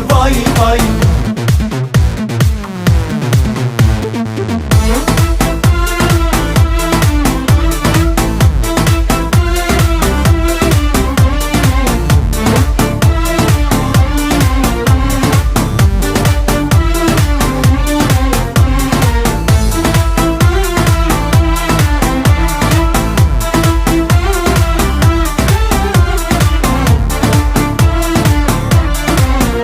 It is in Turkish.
vay vay